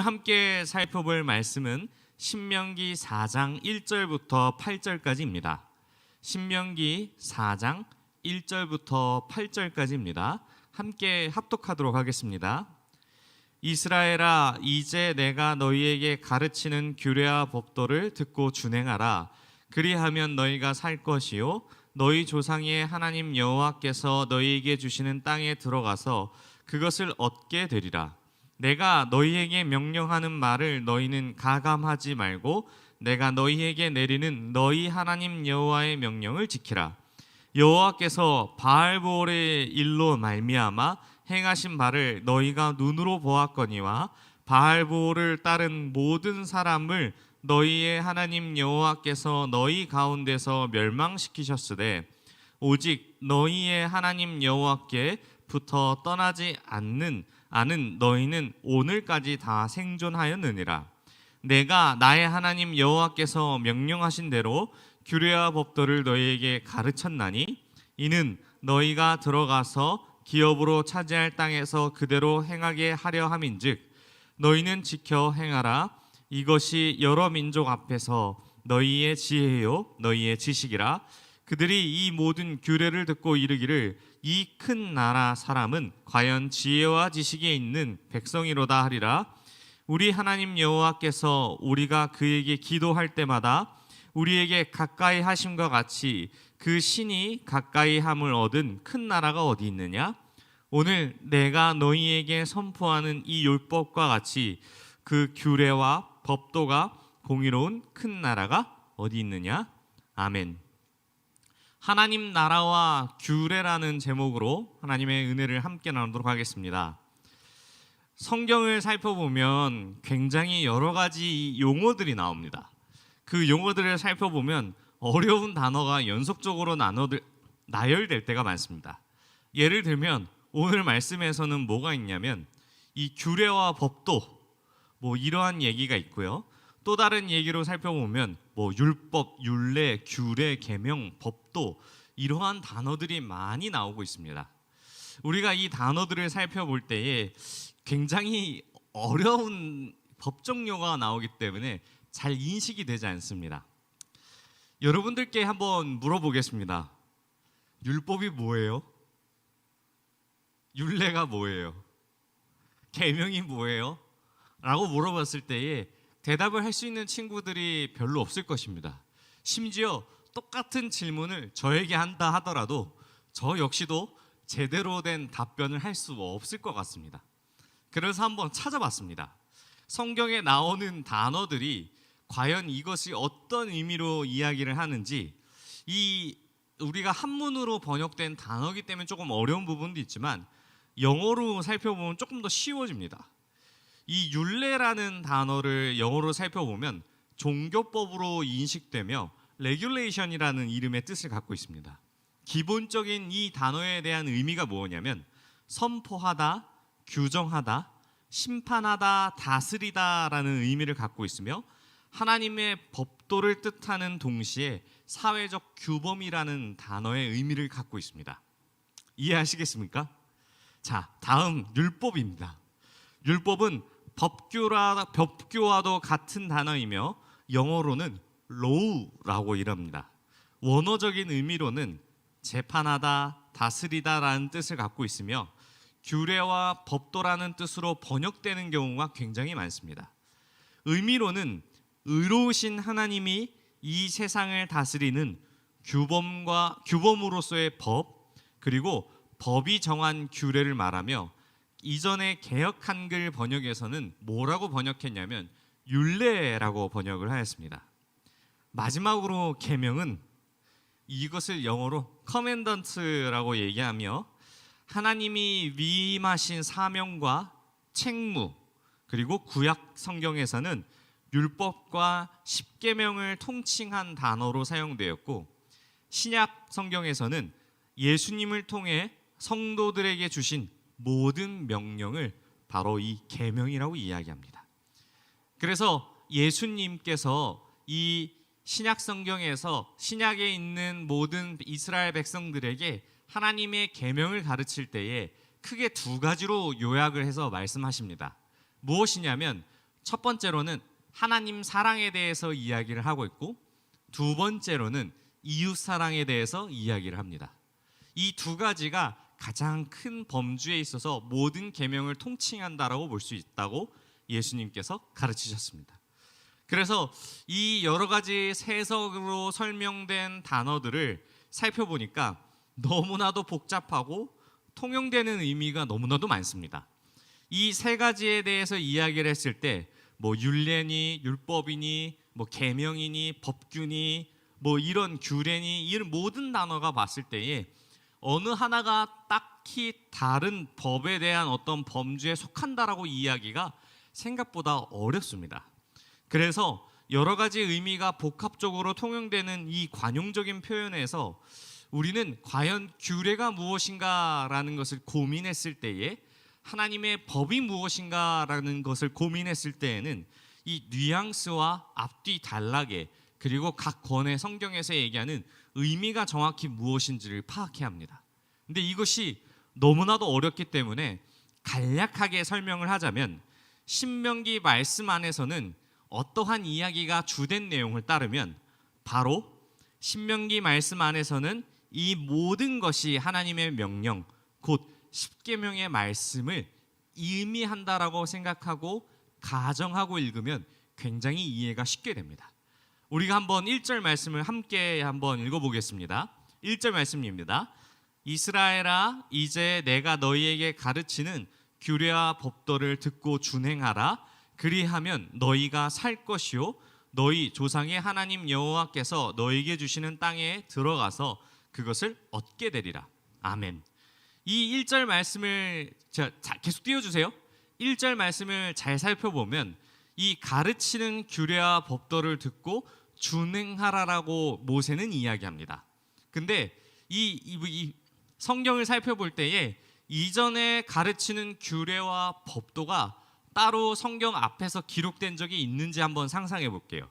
오늘 함께 살펴볼 말씀은 신명기 4장 1절부터 8절까지입니다. 신명기 4장 1절부터 8절까지입니다. 함께 합독하도록 하겠습니다. 이스라엘아 이제 내가 너희에게 가르치는 규례와 법도를 듣고 준행하라 그리하면 너희가 살 것이요 너희 조상의 하나님 여호와께서 너희에게 주시는 땅에 들어가서 그것을 얻게 되리라 내가 너희에게 명령하는 말을 너희는 가감하지 말고 내가 너희에게 내리는 너희 하나님 여호와의 명령을 지키라. 여호와께서 바알보올의 일로 말미암아 행하신 바를 너희가 눈으로 보았거니와 바알보올을 따른 모든 사람을 너희의 하나님 여호와께서 너희 가운데서 멸망시키셨으되 오직 너희의 하나님 여호와께부터 떠나지 않는 아는 너희는 오늘까지 다 생존하였느니라. 내가 나의 하나님 여호와께서 명령하신 대로 규례와 법도를 너희에게 가르쳤나니 이는 너희가 들어가서 기업으로 차지할 땅에서 그대로 행하게 하려 함인즉 너희는 지켜 행하라. 이것이 여러 민족 앞에서 너희의 지혜요 너희의 지식이라 그들이 이 모든 규례를 듣고 이르기를 이 큰 나라 사람은 과연 지혜와 지식이 있는 백성이로다 하리라 우리 하나님 여호와께서 우리가 그에게 기도할 때마다 우리에게 가까이 하심과 같이 그 신이 가까이 함을 얻은 큰 나라가 어디 있느냐? 오늘 내가 너희에게 선포하는 이 율법과 같이 그 규례와 법도가 공의로운 큰 나라가 어디 있느냐? 아멘. 하나님 나라와 규례라는 제목으로 하나님의 은혜를 함께 나누도록 하겠습니다. 성경을 살펴보면 굉장히 여러 가지 용어들이 나옵니다. 그 용어들을 살펴보면 어려운 단어가 연속적으로 나눠들, 나열될 때가 많습니다. 예를 들면 오늘 말씀에서는 뭐가 있냐면 이 규례와 법도 뭐 이러한 얘기가 있고요. 또 다른 얘기로 살펴보면 뭐 율법, 율례, 규례, 계명, 법도 이러한 단어들이 많이 나오고 있습니다. 우리가 이 단어들을 살펴볼 때에 굉장히 어려운 법정 용어가 나오기 때문에 잘 인식이 되지 않습니다. 여러분들께 한번 물어보겠습니다. 율법이 뭐예요? 율례가 뭐예요? 계명이 뭐예요? 라고 물어봤을 때에 대답을 할 수 있는 친구들이 별로 없을 것입니다. 심지어 똑같은 질문을 저에게 한다 하더라도 저 역시도 제대로 된 답변을 할 수 없을 것 같습니다. 그래서 한번 찾아봤습니다. 성경에 나오는 단어들이 과연 이것이 어떤 의미로 이야기를 하는지 이 우리가 한문으로 번역된 단어이기 때문에 조금 어려운 부분도 있지만 영어로 살펴보면 조금 더 쉬워집니다. 이 율례라는 단어를 영어로 살펴보면 종교법으로 인식되며 레귤레이션이라는 이름의 뜻을 갖고 있습니다. 기본적인 이 단어에 대한 의미가 뭐냐면 선포하다, 규정하다, 심판하다, 다스리다라는 의미를 갖고 있으며 하나님의 법도를 뜻하는 동시에 사회적 규범이라는 단어의 의미를 갖고 있습니다. 이해하시겠습니까? 자, 다음 율법입니다. 율법은 법규라 법규와도 같은 단어이며 영어로는 law라고 이럽니다. 원어적인 의미로는 재판하다, 다스리다라는 뜻을 갖고 있으며 규례와 법도라는 뜻으로 번역되는 경우가 굉장히 많습니다. 의미로는 의로우신 하나님이 이 세상을 다스리는 규범과 규범으로서의 법 그리고 법이 정한 규례를 말하며 이전에 개혁 한글 번역에서는 뭐라고 번역했냐면 율례라고 번역을 하였습니다. 마지막으로 계명은 이것을 영어로 커맨던트라고 얘기하며 하나님이 위임하신 사명과 책무 그리고 구약 성경에서는 율법과 십계명을 통칭한 단어로 사용되었고 신약 성경에서는 예수님을 통해 성도들에게 주신 모든 명령을 바로 이 계명이라고 이야기합니다. 그래서 예수님께서 이 신약 성경에서 신약에 있는 모든 이스라엘 백성들에게 하나님의 계명을 가르칠 때에 크게 두 가지로 요약을 해서 말씀하십니다. 무엇이냐면 첫 번째로는 하나님 사랑에 대해서 이야기를 하고 있고 두 번째로는 이웃 사랑에 대해서 이야기를 합니다. 이 두 가지가 가장 큰 범주에 있어서 모든 계명을 통칭한다라고 볼 수 있다고 예수님께서 가르치셨습니다. 그래서 이 여러 가지 세석으로 설명된 단어들을 살펴보니까 너무나도 복잡하고 통용되는 의미가 너무나도 많습니다. 이 세 가지에 대해서 이야기를 했을 때뭐 율례니 율법이니 뭐 계명이니 법규니 뭐 이런 규례니 이런 모든 단어가 봤을 때에 어느 하나가 딱히 다른 법에 대한 어떤 범주에 속한다라고 이야기가 생각보다 어렵습니다. 그래서 여러 가지 의미가 복합적으로 통용되는 이 관용적인 표현에서 우리는 과연 규례가 무엇인가라는 것을 고민했을 때에 하나님의 법이 무엇인가라는 것을 고민했을 때에는 이 뉘앙스와 앞뒤 단락에 그리고 각 권의 성경에서 얘기하는 의미가 정확히 무엇인지를 파악해야 합니다. 근데 이것이 너무나도 어렵기 때문에 간략하게 설명을 하자면 신명기 말씀 안에서는 어떠한 이야기가 주된 내용을 따르면 바로 신명기 말씀 안에서는 이 모든 것이 하나님의 명령 곧 십계명의 말씀을 의미한다라고 생각하고 가정하고 읽으면 굉장히 이해가 쉽게 됩니다. 우리가 한번 1절 말씀을 함께 한번 읽어 보겠습니다. 1절 말씀입니다. 이스라엘아 이제 내가 너희에게 가르치는 규례와 법도를 듣고 준행하라 그리하면 너희가 살 것이요 너희 조상의 하나님 여호와께서 너희에게 주시는 땅에 들어가서 그것을 얻게 되리라. 아멘. 이 1절 말씀을 자, 자, 계속 띄워 주세요. 1절 말씀을 잘 살펴보면 이 가르치는 규례와 법도를 듣고 준행하라라고 모세는 이야기합니다. 근데 이, 이, 이 성경을 살펴볼 때에 이전에 가르치는 규례와 법도가 따로 성경 앞에서 기록된 적이 있는지 한번 상상해 볼게요.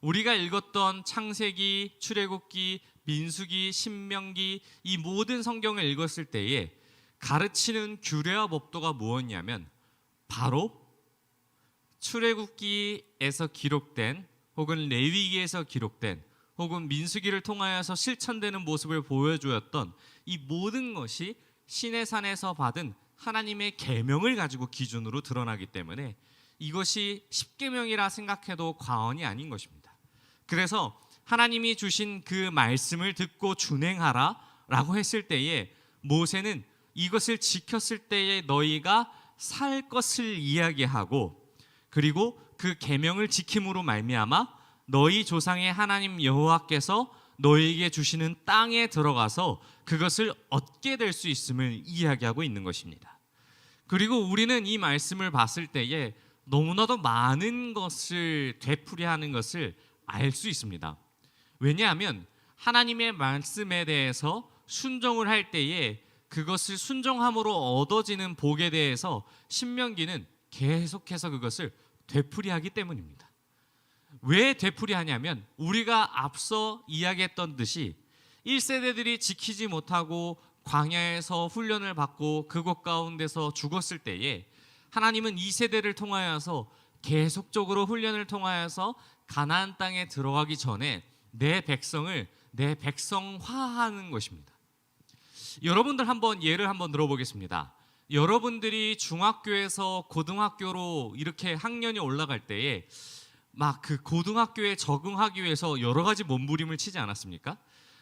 우리가 읽었던 창세기, 출애굽기, 민수기, 신명기 이 모든 성경을 읽었을 때에 가르치는 규례와 법도가 무엇이냐면 바로 출애굽기에서 기록된 혹은 레위기에서 기록된 혹은 민수기를 통하여서 실천되는 모습을 보여주었던 이 모든 것이 신의 산에서 받은 하나님의 계명을 가지고 기준으로 드러나기 때문에 이것이 십계명이라 생각해도 과언이 아닌 것입니다. 그래서 하나님이 주신 그 말씀을 듣고 준행하라라고 했을 때에 모세는 이것을 지켰을 때에 너희가 살 것을 이야기하고 그리고 그 계명을 지킴으로 말미암아 너희 조상의 하나님 여호와께서 너희에게 주시는 땅에 들어가서 그것을 얻게 될 수 있음을 이야기하고 있는 것입니다. 그리고 우리는 이 말씀을 봤을 때에 너무나도 많은 것을 되풀이하는 것을 알 수 있습니다. 왜냐하면 하나님의 말씀에 대해서 순종을 할 때에 그것을 순종함으로 얻어지는 복에 대해서 신명기는 계속해서 그것을 되풀이하기 때문입니다. 왜 되풀이하냐면 우리가 앞서 이야기했던 듯이 1세대들이 지키지 못하고 광야에서 훈련을 받고 그곳 가운데서 죽었을 때에 하나님은 2세대를 통하여서 계속적으로 훈련을 통하여서 가나안 땅에 들어가기 전에 내 백성을 내 백성화하는 것입니다. 여러분들 한번 예를 한번 들어보겠습니다. 여러분들이 중학교에서 고등학교로 이렇게 학년이 올라갈 때에 막 그 고등학교에 적응하기 위해서 여러 가지 몸부림을 치지 않았습니까?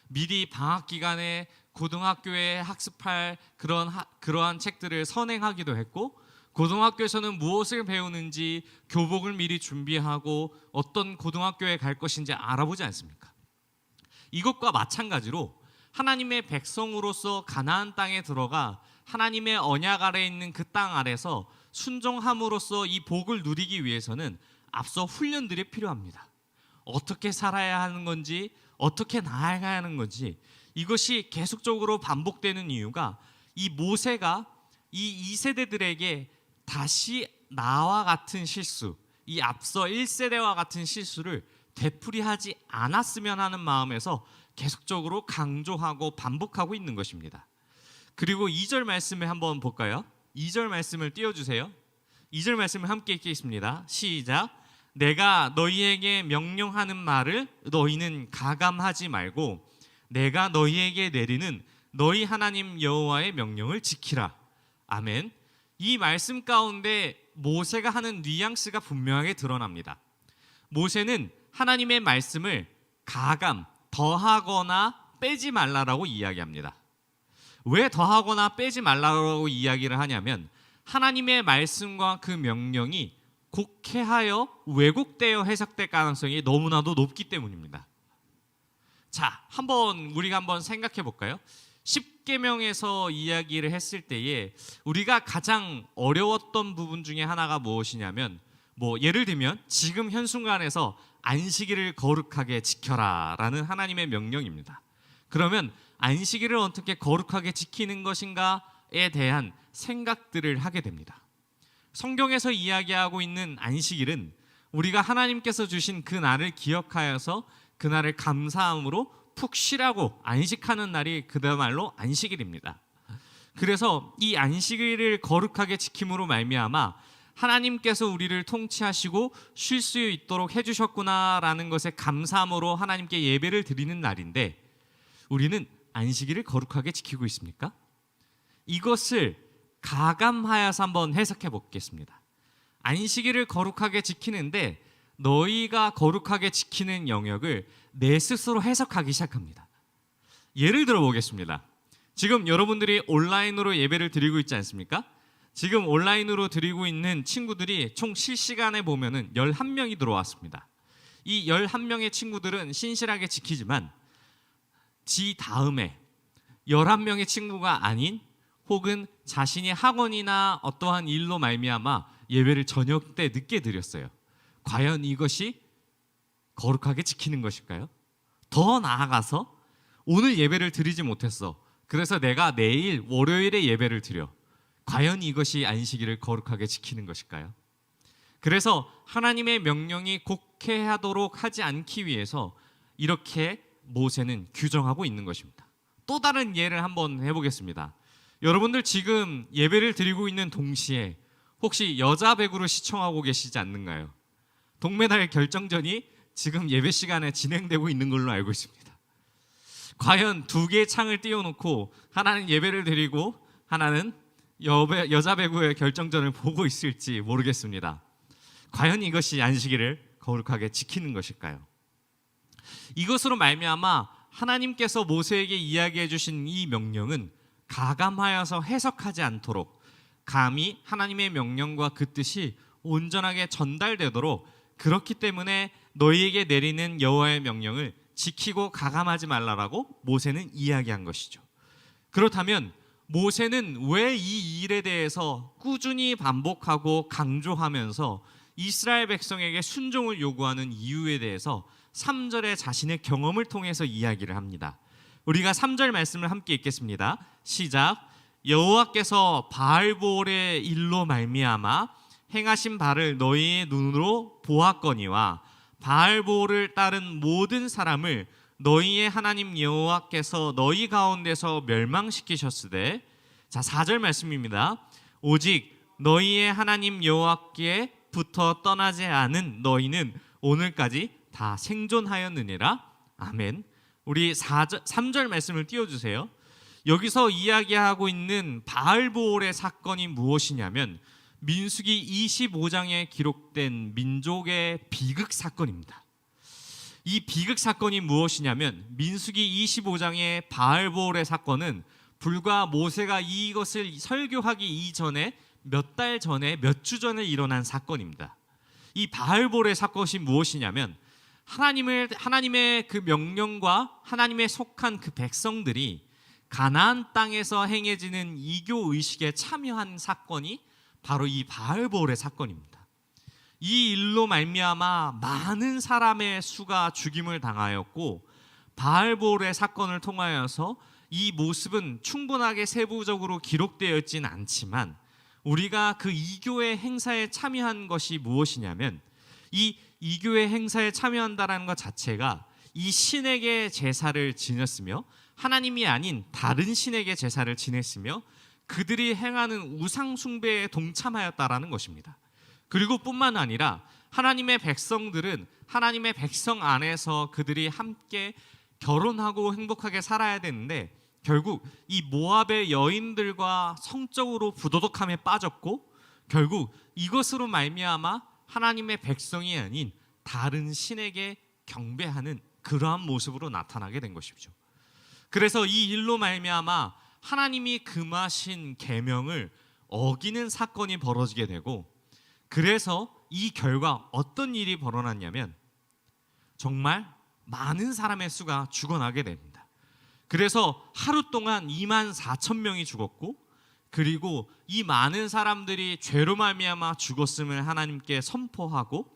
미리 방학 기간에 고등학교에 학습할 그런 하, 그러한 책들을 선행하기도 했고 고등학교에서는 무엇을 배우는지 교복을 미리 준비하고 어떤 고등학교에 갈 것인지 알아보지 않습니까? 이것과 마찬가지로 하나님의 백성으로서 가나안 땅에 들어가 하나님의 언약 아래 있는 그 땅 아래서 순종함으로써 이 복을 누리기 위해서는 앞서 훈련들이 필요합니다. 어떻게 살아야 하는 건지, 어떻게 나아가야 하는 건지 이것이 계속적으로 반복되는 이유가 이 모세가 이 2세대들에게 다시 나와 같은 실수, 이 앞서 1세대와 같은 실수를 되풀이하지 않았으면 하는 마음에서 계속적으로 강조하고 반복하고 있는 것입니다. 그리고 2절 말씀을 한번 볼까요? 2절 말씀을 띄워 주세요. 2절 말씀을 함께 읽겠습니다. 시작. 내가 너희에게 명령하는 말을 너희는 가감하지 말고 내가 너희에게 내리는 너희 하나님 여호와의 명령을 지키라. 아멘. 이 말씀 가운데 모세가 하는 뉘앙스가 분명하게 드러납니다. 모세는 하나님의 말씀을 가감, 더하거나 빼지 말라라고 이야기합니다. 왜 더하거나 빼지 말라고 이야기를 하냐면 하나님의 말씀과 그 명령이 곡해하여 왜곡되어 해석될 가능성이 너무나도 높기 때문입니다. 자, 한번 우리가 한번 생각해 볼까요? 10계명에서 이야기를 했을 때에 우리가 가장 어려웠던 부분 중에 하나가 무엇이냐면 뭐 예를 들면 지금 현 순간에서 안식일을 거룩하게 지켜라라는 하나님의 명령입니다. 그러면 안식일을 어떻게 거룩하게 지키는 것인가에 대한 생각들을 하게 됩니다. 성경에서 이야기하고 있는 안식일은 우리가 하나님께서 주신 그 날을 기억하여서 그 날을 감사함으로 푹 쉬라고 안식하는 날이 그야말로 안식일입니다. 그래서 이 안식일을 거룩하게 지킴으로 말미암아 하나님께서 우리를 통치하시고 쉴 수 있도록 해주셨구나라는 것에 감사함으로 하나님께 예배를 드리는 날인데 우리는 안식일을 거룩하게 지키고 있습니까? 이것을 가감하여서 한번 해석해 보겠습니다. 안식일을 거룩하게 지키는데 너희가 거룩하게 지키는 영역을 내 스스로 해석하기 시작합니다. 예를 들어 보겠습니다. 지금 여러분들이 온라인으로 예배를 드리고 있지 않습니까? 지금 온라인으로 드리고 있는 친구들이 총 실시간에 보면은 11명이 들어왔습니다. 이 11명의 친구들은 신실하게 지키지만 지 다음에 11명의 친구가 아닌 혹은 자신이 학원이나 어떠한 일로 말미암아 예배를 저녁 때 늦게 드렸어요. 과연 이것이 거룩하게 지키는 것일까요? 더 나아가서 오늘 예배를 드리지 못했어. 그래서 내가 내일 월요일에 예배를 드려. 과연 이것이 안식일을 거룩하게 지키는 것일까요? 그래서 하나님의 명령이 곡해하도록 하지 않기 위해서 이렇게 모세는 규정하고 있는 것입니다. 또 다른 예를 한번 해보겠습니다. 여러분들 지금 예배를 드리고 있는 동시에 혹시 여자 배구를 시청하고 계시지 않는가요? 동메달 결정전이 지금 예배 시간에 진행되고 있는 걸로 알고 있습니다. 과연 두 개의 창을 띄워놓고 하나는 예배를 드리고 하나는 여배, 여자 배구의 결정전을 보고 있을지 모르겠습니다. 과연 이것이 안식일을 거룩하게 지키는 것일까요? 이것으로 말미암아 하나님께서 모세에게 이야기해 주신 이 명령은 가감하여서 해석하지 않도록 감히 하나님의 명령과 그 뜻이 온전하게 전달되도록 그렇기 때문에 너희에게 내리는 여호와의 명령을 지키고 가감하지 말라라고 모세는 이야기한 것이죠. 그렇다면 모세는 왜 이 일에 대해서 꾸준히 반복하고 강조하면서 이스라엘 백성에게 순종을 요구하는 이유에 대해서 3절의 자신의 경험을 통해서 이야기를 합니다. 우리가 3절 말씀을 함께 읽겠습니다. 시작. 여호와께서 바알볼의 일로 말미암아 행하신 바를 너희의 눈으로 보았거니와 바알볼을 따른 모든 사람을 너희의 하나님 여호와께서 너희 가운데서 멸망시키셨으되 자 4절 말씀입니다. 오직 너희의 하나님 여호와께 부터 떠나지 않은 너희는 오늘까지 다 생존하였느니라. 아멘. 우리 4절, 3절 말씀을 띄워 주세요. 여기서 이야기하고 있는 바알보올의 사건이 무엇이냐면 민수기 25장에 기록된 민족의 비극 사건입니다. 이 비극 사건이 무엇이냐면 민수기 25장의 바알보올의 사건은 불과 모세가 이것을 설교하기 이전에 몇 달 전에 몇 주 전에 일어난 사건입니다. 이 바알볼의 사건이 무엇이냐면 하나님을 하나님의 그 명령과 하나님에 속한 그 백성들이 가나안 땅에서 행해지는 이교 의식에 참여한 사건이 바로 이 바알볼의 사건입니다. 이 일로 말미암아 많은 사람의 수가 죽임을 당하였고 바알볼의 사건을 통하여서 이 모습은 충분하게 세부적으로 기록되어 있진 않지만 우리가 그 이교의 행사에 참여한 것이 무엇이냐면 이 이교의 행사에 참여한다라는 것 자체가 이 신에게 제사를 지냈으며 하나님이 아닌 다른 신에게 제사를 지냈으며 그들이 행하는 우상 숭배에 동참하였다라는 것입니다. 그리고 뿐만 아니라 하나님의 백성들은 하나님의 백성 안에서 그들이 함께 결혼하고 행복하게 살아야 되는데 결국 이 모압의 여인들과 성적으로 부도덕함에 빠졌고 결국 이것으로 말미암아 하나님의 백성이 아닌 다른 신에게 경배하는 그러한 모습으로 나타나게 된 것이죠. 그래서 이 일로 말미암아 하나님이 금하신 계명을 어기는 사건이 벌어지게 되고 그래서 이 결과 어떤 일이 벌어났냐면 정말 많은 사람의 수가 죽어나게 됩니다. 그래서 하루 동안 2만 4천 명이 죽었고 그리고 이 많은 사람들이 죄로 말미암아 죽었음을 하나님께 선포하고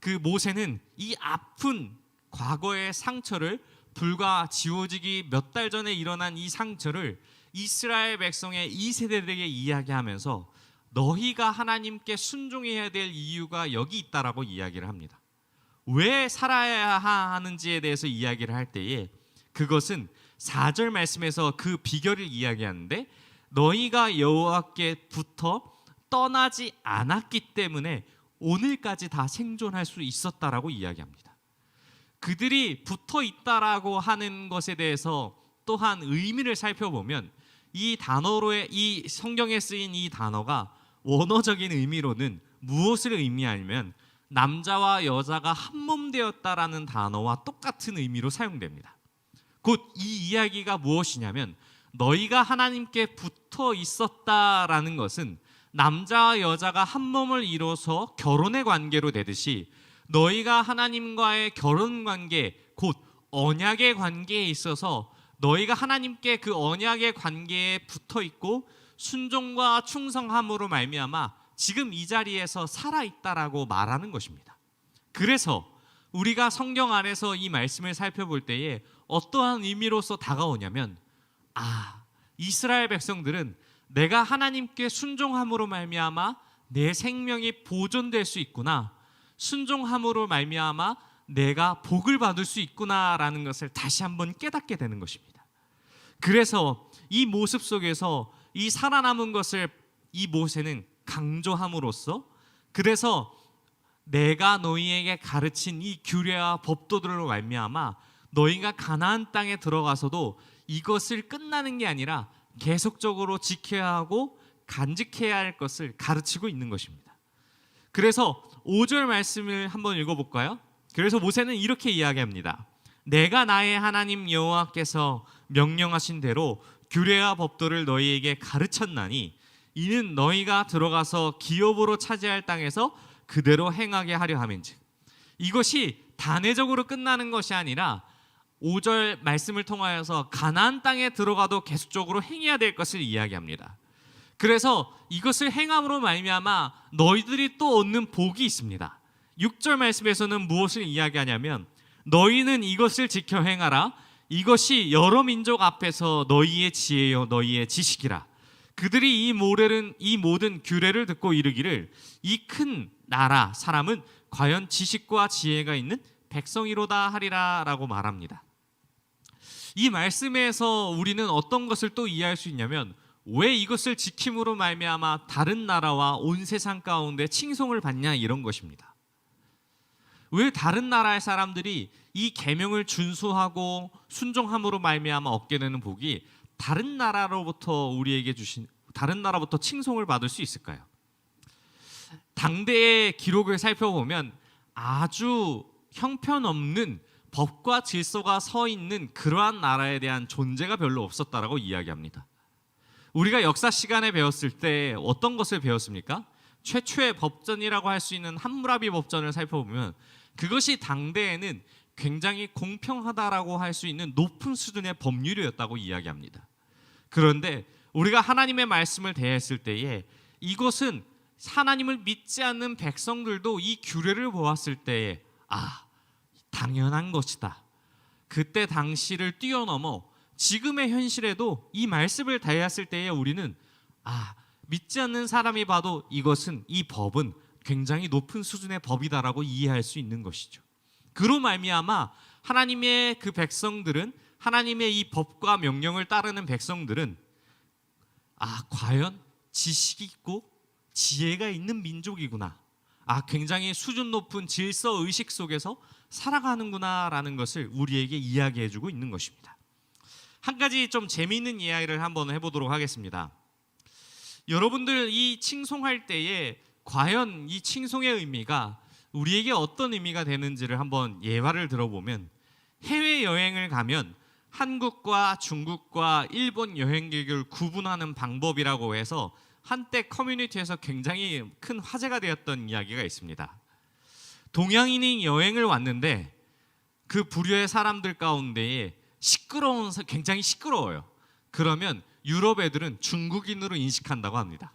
그 모세는 이 아픈 과거의 상처를 불과 지워지기 몇 달 전에 일어난 이 상처를 이스라엘 백성의 이 세대들에게 이야기하면서 너희가 하나님께 순종해야 될 이유가 여기 있다라고 이야기를 합니다. 왜 살아야 하는지에 대해서 이야기를 할 때에 그것은 4절 말씀에서 그 비결을 이야기하는데 너희가 여호와께부터 떠나지 않았기 때문에 오늘까지 다 생존할 수 있었다라고 이야기합니다. 그들이 붙어 있다라고 하는 것에 대해서 또한 의미를 살펴보면 이 단어로의 이 성경에 쓰인 이 단어가 원어적인 의미로는 무엇을 의미하냐면 남자와 여자가 한 몸 되었다라는 단어와 똑같은 의미로 사용됩니다. 곧 이 이야기가 무엇이냐면 너희가 하나님께 붙어 있었다라는 것은 남자와 여자가 한 몸을 이뤄서 결혼의 관계로 되듯이 너희가 하나님과의 결혼 관계 곧 언약의 관계에 있어서 너희가 하나님께 그 언약의 관계에 붙어 있고 순종과 충성함으로 말미암아 지금 이 자리에서 살아 있다라고 말하는 것입니다. 그래서 우리가 성경 안에서 이 말씀을 살펴볼 때에 어떠한 의미로서 다가오냐면 아, 이스라엘 백성들은 내가 하나님께 순종함으로 말미암아 내 생명이 보존될 수 있구나. 순종함으로 말미암아 내가 복을 받을 수 있구나라는 것을 다시 한번 깨닫게 되는 것입니다. 그래서 이 모습 속에서 이 살아남은 것을 이 모세는 강조함으로써 그래서 내가 너희에게 가르친 이 규례와 법도들로 말미암아 너희가 가나안 땅에 들어가서도 이것을 끝나는 게 아니라 계속적으로 지켜야 하고 간직해야 할 것을 가르치고 있는 것입니다. 그래서 5절 말씀을 한번 읽어 볼까요? 그래서 모세는 이렇게 이야기합니다. 내가 나의 하나님 여호와께서 명령하신 대로 규례와 법도를 너희에게 가르쳤나니 이는 너희가 들어가서 기업으로 차지할 땅에서 그대로 행하게 하려 함인즉 이것이 단회적으로 끝나는 것이 아니라 5절 말씀을 통하여서 가나안 땅에 들어가도 계속적으로 행해야 될 것을 이야기합니다. 그래서 이것을 행함으로 말미암아 너희들이 또 얻는 복이 있습니다. 6절 말씀에서는 무엇을 이야기하냐면 너희는 이것을 지켜 행하라 이것이 여러 민족 앞에서 너희의 지혜요 너희의 지식이라 그들이 이 모래는 이 모든 규례를 듣고 이르기를 이 큰 나라 사람은 과연 지식과 지혜가 있는 백성이로다 하리라라고 말합니다. 이 말씀에서 우리는 어떤 것을 또 이해할 수 있냐면 왜 이것을 지킴으로 말미암아 다른 나라와 온 세상 가운데 칭송을 받냐 이런 것입니다. 왜 다른 나라의 사람들이 이 계명을 준수하고 순종함으로 말미암아 얻게 되는 복이 다른 나라로부터 우리에게 주신 다른 나라부터 칭송을 받을 수 있을까요? 당대의 기록을 살펴보면 아주 형편없는 법과 질서가 서 있는 그러한 나라에 대한 존재가 별로 없었다라고 이야기합니다. 우리가 역사 시간에 배웠을 때 어떤 것을 배웠습니까? 최초의 법전이라고 할 수 있는 함무라비 법전을 살펴보면 그것이 당대에는 굉장히 공평하다라고 할 수 있는 높은 수준의 법률이었다고 이야기합니다. 그런데 우리가 하나님의 말씀을 대했을 때에 이것은 하나님을 믿지 않는 백성들도 이 규례를 보았을 때에 아 당연한 것이다. 그때 당시를 뛰어넘어 지금의 현실에도 이 말씀을 대했을 때에 우리는 아 믿지 않는 사람이 봐도 이것은 이 법은 굉장히 높은 수준의 법이다라고 이해할 수 있는 것이죠. 그로 말미암아 하나님의 그 백성들은 하나님의 이 법과 명령을 따르는 백성들은 아 과연 지식이 있고 지혜가 있는 민족이구나 아, 굉장히 수준 높은 질서 의식 속에서 살아가는구나라는 것을 우리에게 이야기해 주고 있는 것입니다. 한 가지 좀 재미있는 이야기를 한번 해보도록 하겠습니다. 여러분들 이 칭송할 때에 과연 이 칭송의 의미가 우리에게 어떤 의미가 되는지를 한번 예화를 들어보면 해외 여행을 가면 한국과 중국과 일본 여행객을 구분하는 방법이라고 해서 한때 커뮤니티에서 굉장히 큰 화제가 되었던 이야기가 있습니다. 동양인이 여행을 왔는데 그 부류의 사람들 가운데에 시끄러운 사- 굉장히 시끄러워요. 그러면 유럽 애들은 중국인으로 인식한다고 합니다.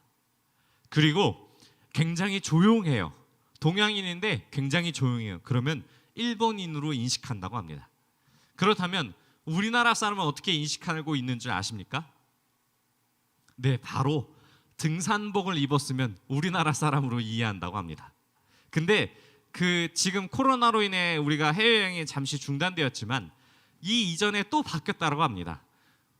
그리고 굉장히 조용해요. 동양인인데 굉장히 조용해요. 그러면 일본인으로 인식한다고 합니다. 그렇다면 우리나라 사람은 어떻게 인식하고 있는 줄 아십니까? 네, 바로 등산복을 입었으면 우리나라 사람으로 이해한다고 합니다. 근데 그 지금 코로나로 인해 우리가 해외여행이 잠시 중단되었지만 이 이전에 또 바뀌었다고 합니다.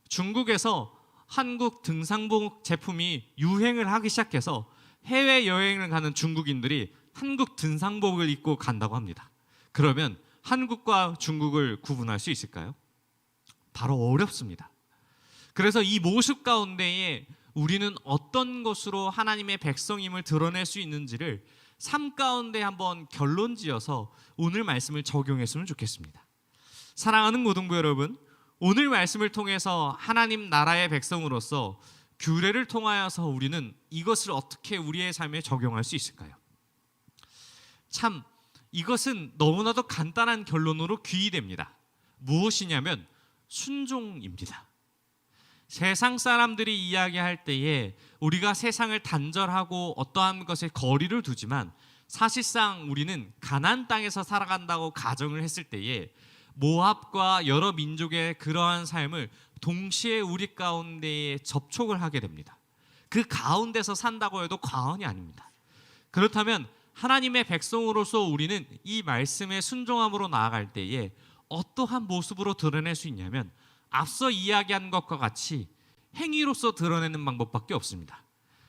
중국에서 한국 등산복 제품이 유행을 하기 시작해서 해외 여행을 가는 중국인들이 한국 등산복을 입고 간다고 합니다. 그러면 한국과 중국을 구분할 수 있을까요? 바로 어렵습니다. 그래서 이 모습 가운데에 우리는 어떤 것으로 하나님의 백성임을 드러낼 수 있는지를 삶 가운데 한번 결론 지어서 오늘 말씀을 적용했으면 좋겠습니다. 사랑하는 고등부 여러분, 오늘 말씀을 통해서 하나님 나라의 백성으로서 규례를 통하여서 우리는 이것을 어떻게 우리의 삶에 적용할 수 있을까요? 참 이것은 너무나도 간단한 결론으로 귀의됩니다. 무엇이냐면 순종입니다. 세상 사람들이 이야기할 때에 우리가 세상을 단절하고 어떠한 것에 거리를 두지만 사실상 우리는 가나안 땅에서 살아간다고 가정을 했을 때에 모압과 여러 민족의 그러한 삶을 동시에 우리 가운데에 접촉을 하게 됩니다. 그 가운데서 산다고 해도 과언이 아닙니다. 그렇다면 하나님의 백성으로서 우리는 이 말씀에 순종함으로 나아갈 때에 어떠한 모습으로 드러낼 수 있냐면 앞서 이야기한 것과 같이 행위로서 드러내는 방법밖에 없습니다.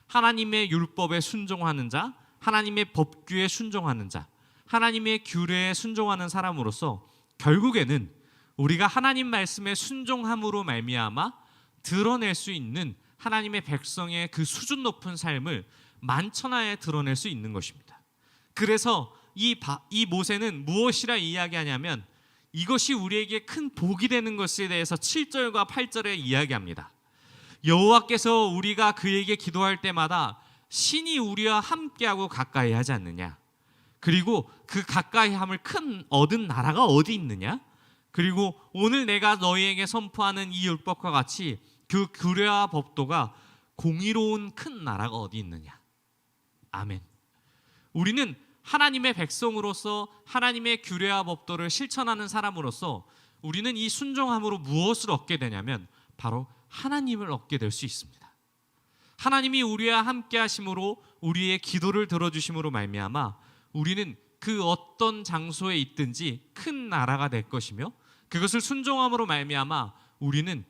하나님의 율법에 순종하는 자, 하나님의 법규에 순종하는 자, 하나님의 규례에 순종하는 사람으로서 결국에는 우리가 하나님 말씀에 순종함으로 말미암아 드러낼 수 있는 하나님의 백성의 그 수준 높은 삶을 만천하에 드러낼 수 있는 것입니다. 그래서 이, 바, 이 모세는 무엇이라 이야기하냐면 이것이 우리에게 큰 복이 되는 것에 대해서 7절과 8절에 이야기합니다. 여호와께서 우리가 그에게 기도할 때마다 신이 우리와 함께하고 가까이 하지 않느냐. 그리고 그 가까이 함을 큰 얻은 나라가 어디 있느냐? 그리고 오늘 내가 너희에게 선포하는 이 율법과 같이 그 규례와 법도가 공의로운 큰 나라가 어디 있느냐? 아멘. 우리는 하나님의 백성으로서 하나님의 규례와 법도를 실천하는 사람으로서 우리는 이 순종함으로 무엇을 얻게 되냐면 바로 하나님을 얻게 될 수 있습니다. 하나님이 우리와 함께 하심으로 우리의 기도를 들어 주심으로 말미암아 우리는 그 어떤 장소에 있든지 큰 나라가 될 것이며 그것을 순종함으로 말미암아 우리는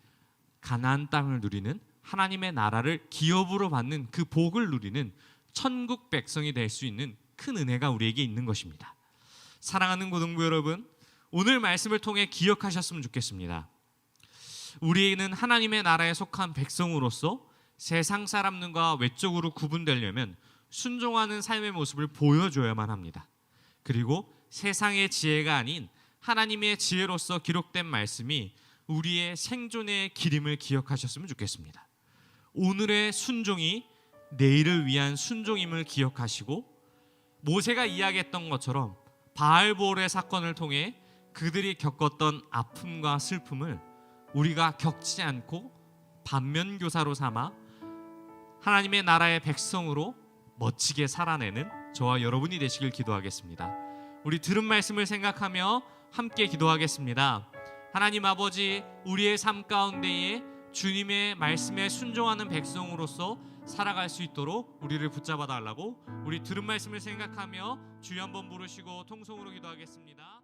가나안 땅을 누리는 하나님의 나라를 기업으로 받는 그 복을 누리는 천국 백성이 될 수 있는 큰 은혜가 우리에게 있는 것입니다. 사랑하는 고등부 여러분, 오늘 말씀을 통해 기억하셨으면 좋겠습니다. 우리는 하나님의 나라에 속한 백성으로서 세상 사람들과 외적으로 구분되려면 순종하는 삶의 모습을 보여줘야만 합니다. 그리고 세상의 지혜가 아닌 하나님의 지혜로서 기록된 말씀이 우리의 생존의 기림을 기억하셨으면 좋겠습니다. 오늘의 순종이 내일을 위한 순종임을 기억하시고 모세가 이야기했던 것처럼 바알볼의 사건을 통해 그들이 겪었던 아픔과 슬픔을 우리가 겪지 않고 반면 교사로 삼아 하나님의 나라의 백성으로 멋지게 살아내는 저와 여러분이 되시길 기도하겠습니다. 우리 들은 말씀을 생각하며 함께 기도하겠습니다. 하나님 아버지, 우리의 삶 가운데에 주님의 말씀에 순종하는 백성으로서 살아갈 수 있도록 우리를 붙잡아 달라고 우리 들은 말씀을 생각하며 주여 한번 부르시고 통성으로 기도하겠습니다.